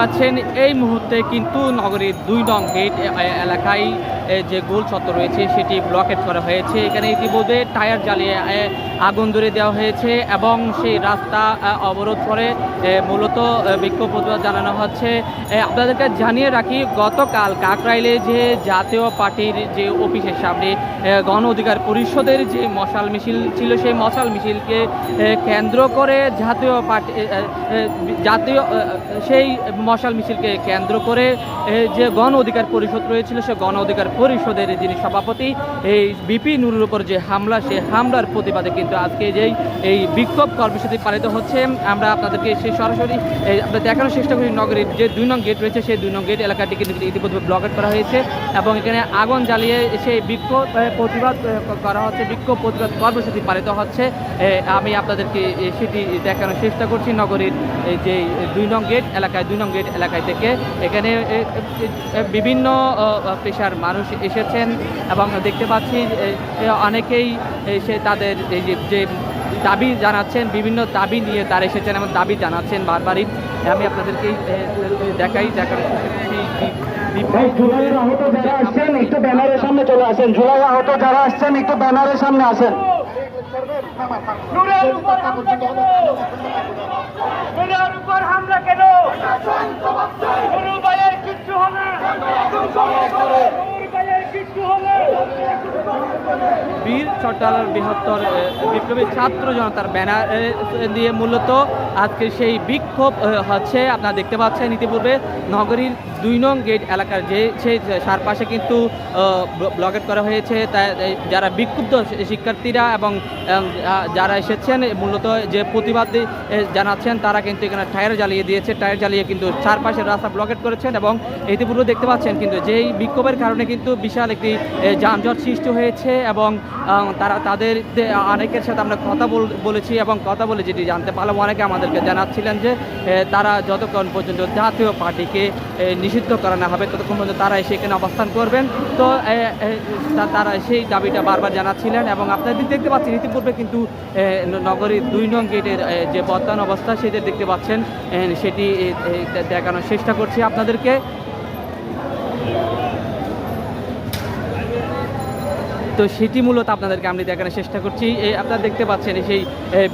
পাচ্ছেন এই মুহূর্তে কিন্তু নগরীর দুই নং গেট এলাকায় যে গোল চত্বর রয়েছে সেটি ব্লকেট করা হয়েছে। এখানে ইতিমধ্যে টায়ার জ্বালিয়ে আগুন ধরে দেওয়া হয়েছে এবং সেই রাস্তা অবরোধ করে মূলত বিক্ষোভ প্রতিবাদ জানানো হচ্ছে। আপনাদেরকে জানিয়ে রাখি, গতকাল কাকরাইলে যে জাতীয় পার্টির যে অফিসের সামনে গণ অধিকার পরিষদের যে মশাল মিছিল ছিল, সেই মশাল মিছিলকে কেন্দ্র করে জাতীয় পার্টি জাতীয় সেই মশাল মিছিলকে কেন্দ্র করে যে গণ অধিকার পরিষদ রয়েছিল, সে গণ অধিকার পরিষদের যিনি সভাপতি, এই বিপি নুরুর উপর যে হামলা, সে হামলার প্রতিবাদে কিন্তু আজকে যেই, এই বিক্ষোভ কর্মসূচি পালিত হচ্ছে, আমরা আপনাদেরকে সেই সরাসরি আমরা দেখানোর চেষ্টা করি নগরীর যে দুই নং গেট রয়েছে, সেই দুই নং গেট এলাকাটি কিন্তু ইতিমধ্যে ব্লকেট করা হয়েছে এবং এখানে আগুন জ্বালিয়ে সেই বিক্ষোভ প্রতিবাদ করা হচ্ছে, বিক্ষোভ প্রতিবাদ কর্মসূচি পালিত হচ্ছে। আমি আপনাদেরকে সেটি দেখানোর চেষ্টা করছি নগরীর যে দুই নং গেট এলাকায়, দুই নং গেট এলাকায় থেকে। এখানে বিভিন্ন পেশার মানুষ এসেছেন এবং দেখতে পাচ্ছি অনেকেই সে তাদের যে দাবি জানাচ্ছেন বিভিন্ন দাবি নিয়ে তারা এসেছেন এবং দাবি জানাচ্ছেন বারবারই। আমি আপনাদেরকে দেখাই আহত যারা আসছেন একটু ব্যানারের সামনে চলে আসেন। জুলাই আহত যারা আসছেন একটু ব্যানারের সামনে আসেন। নুরের উপর হামলা কেন? নুরের উপর হামলা কেন? নুরু ভাইয়ের কিচ্ছু হবে নুরু ভাইয়ের কিচ্ছু হবে বীর চট্টালার বৃহত্তর বিপ্লবী ছাত্র জনতার ব্যানার দিয়ে মূলত আজকে সেই বিক্ষোভ হচ্ছে আপনারা দেখতে পাচ্ছেন ইতিপূর্বে নগরীর দুই নং গেট এলাকার যে সেই চারপাশে কিন্তু ব্লকেট করা হয়েছে। যারা বিক্ষুব্ধ শিক্ষার্থীরা এবং, যারা এসেছেন মূলত যে প্রতিবাদ জানাচ্ছেন তারা কিন্তু এখানে টায়ার জ্বালিয়ে দিয়েছে। টায়ার জ্বালিয়ে কিন্তু চারপাশের রাস্তা ব্লকেট করেছেন এবং ইতিপূর্বে দেখতে পাচ্ছেন কিন্তু যেই বিক্ষোভের কারণে কিন্তু বিশাল একটি যানজট সৃষ্টি হয়েছে। এবং তারা, তাদের অনেকের সাথে আমরা কথা বল- বলেছি এবং কথা বলে যেটি জানতে পারলাম। অনেকে আমাদেরকে জানাচ্ছিলেন যে তারা যতক্ষণ পর্যন্ত জাতীয় পার্টিকে নিষিদ্ধ করা না হবে, ততক্ষণ পর্যন্ত তারা সেখানে অবস্থান করবেন। তো তারা সেই দাবিটা বারবার জানাচ্ছিলেন এবং আপনাদের দেখতে পাচ্ছেন, ইতিপূর্বে কিন্তু নগরীর দুই নং গেটের যে বর্তমান অবস্থা সেটা দেখতে পাচ্ছেন সেটি দেখানোর চেষ্টা করছি আপনাদেরকে। তো সেটি মূলত আপনাদেরকে আমি দেখানোর চেষ্টা করছি। এই আপনারা দেখতে পাচ্ছেন সেই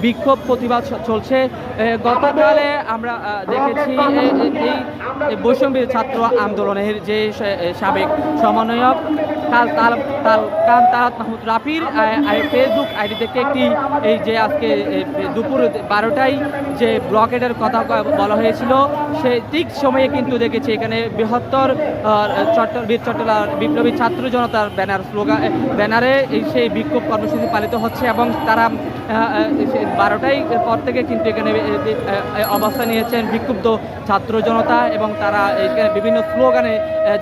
বিক্ষোভ প্রতিবাদ চলছে। গতকালে আমরা দেখেছি এই বৈষম্বীর ছাত্র আন্দোলনের যে সাবেক সমন্বয়ক কাল তাল তাল, কান তারাত মাহমুদ রাফির ফেসবুক আইডি থেকে একটি, এই যে আজকে দুপুর বারোটায় যে ব্লকেটের কথা বলা হয়েছিল, সে ঠিক সময়ে কিন্তু দেখেছি এখানে বৃহত্তর বীর চট্টলার বিপ্লবী ছাত্র জনতার ব্যানার, স্লোগান ব্যানারে এই সেই বিক্ষোভ কর্মসূচি পালিত হচ্ছে এবং তারা বারোটাই পর থেকে কিন্তু এখানে অবস্থান নিয়েছেন বিক্ষুব্ধ ছাত্র জনতা এবং তারা এখানে বিভিন্ন স্লোগানে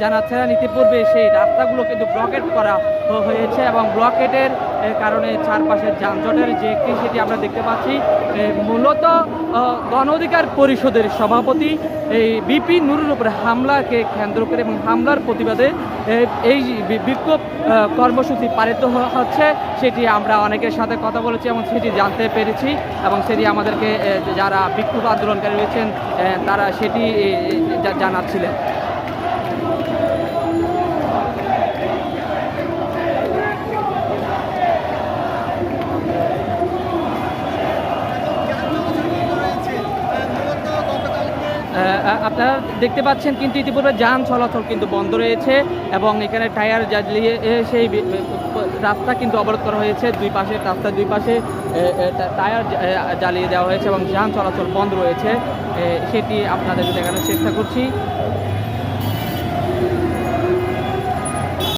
জানাচ্ছেন। ইতিপূর্বে সেই রাস্তাগুলো কিন্তু ব্লকেট করা হয়েছে এবং ব্লকেটের কারণে চারপাশের যানজটের যে একটি সেটি আমরা দেখতে পাচ্ছি। মূলত গণ অধিকার পরিষদের সভাপতি এই বিপি নুরুর উপরে হামলাকে কেন্দ্র করে এবং হামলার প্রতিবাদে এই বিক্ষোভ কর্মসূচি পালিত হচ্ছে। সেটি আমরা অনেকের সাথে কথা বলেছি এবং সেটি জানতে পেরেছি এবং সেটি আমাদেরকে যারা বিক্ষোভ আন্দোলনকারী রয়েছেন তারা সেটি জানাচ্ছিলেন। আপনারা দেখতে পাচ্ছেন কিন্তু ইতিপূর্বে যান চলাচল কিন্তু বন্ধ রয়েছে এবং এখানে টায়ার জ্বালিয়ে সেই রাস্তা কিন্তু অবরোধ করা হয়েছে। দুই পাশে, রাস্তার দুই পাশে টায়ার জ্বালিয়ে দেওয়া হয়েছে এবং যান চলাচল বন্ধ রয়েছে। সেটি আপনাদের দেখানোর চেষ্টা করছি।